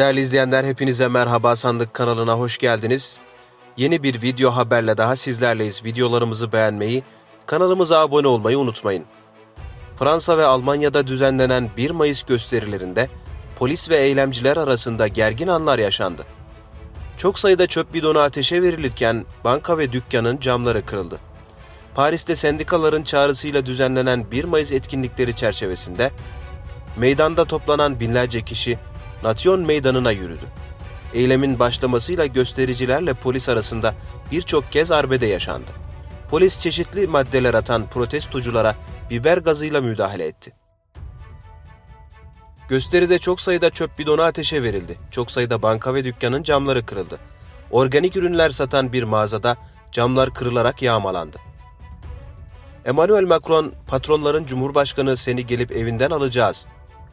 Değerli izleyenler hepinize merhaba sandık kanalına hoş geldiniz. Yeni bir video haberle daha sizlerleyiz. Videolarımızı beğenmeyi, kanalımıza abone olmayı unutmayın. Fransa ve Almanya'da düzenlenen 1 Mayıs gösterilerinde polis ve eylemciler arasında gergin anlar yaşandı. Çok sayıda çöp bidonu ateşe verilirken banka ve dükkanın camları kırıldı. Paris'te sendikaların çağrısıyla düzenlenen 1 Mayıs etkinlikleri çerçevesinde meydanda toplanan binlerce kişi Nasyon Meydanı'na yürüdü. Eylemin başlamasıyla göstericilerle polis arasında birçok kez arbede yaşandı. Polis çeşitli maddeler atan protestoculara biber gazıyla müdahale etti. Gösteride çok sayıda çöp bidonu ateşe verildi. Çok sayıda banka ve dükkanın camları kırıldı. Organik ürünler satan bir mağazada camlar kırılarak yağmalandı. Emmanuel Macron, patronların Cumhurbaşkanı seni gelip evinden alacağız.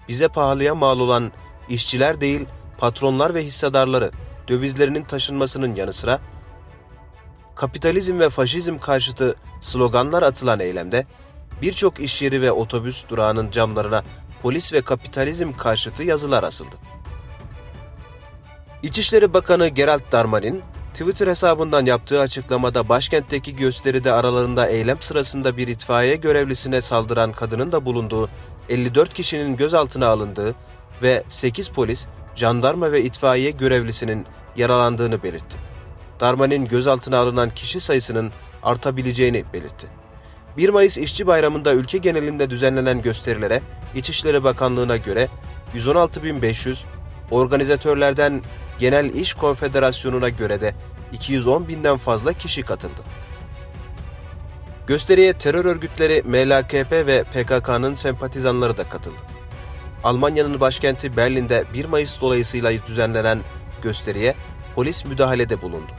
Bize pahalıya mal olan işçiler değil, patronlar ve hissedarları dövizlerinin taşınmasının yanı sıra kapitalizm ve faşizm karşıtı sloganlar atılan eylemde birçok iş yeri ve otobüs durağının camlarına polis ve kapitalizm karşıtı yazılar asıldı. İçişleri Bakanı Gerald Darmanin, Twitter hesabından yaptığı açıklamada başkentteki gösteride aralarında eylem sırasında bir itfaiye görevlisine saldıran kadının da bulunduğu 54 kişinin gözaltına alındığı ve 8 polis, jandarma ve itfaiye görevlisinin yaralandığını belirtti. Darmanin gözaltına alınan kişi sayısının artabileceğini belirtti. 1 Mayıs İşçi Bayramı'nda ülke genelinde düzenlenen gösterilere İçişleri Bakanlığı'na göre 116.500, organizatörlerden Genel İş Konfederasyonu'na göre de 210 binden fazla kişi katıldı. Gösteriye terör örgütleri MLKP ve PKK'nın sempatizanları da katıldı. Almanya'nın başkenti Berlin'de 1 Mayıs dolayısıyla düzenlenen gösteriye polis müdahalede bulundu.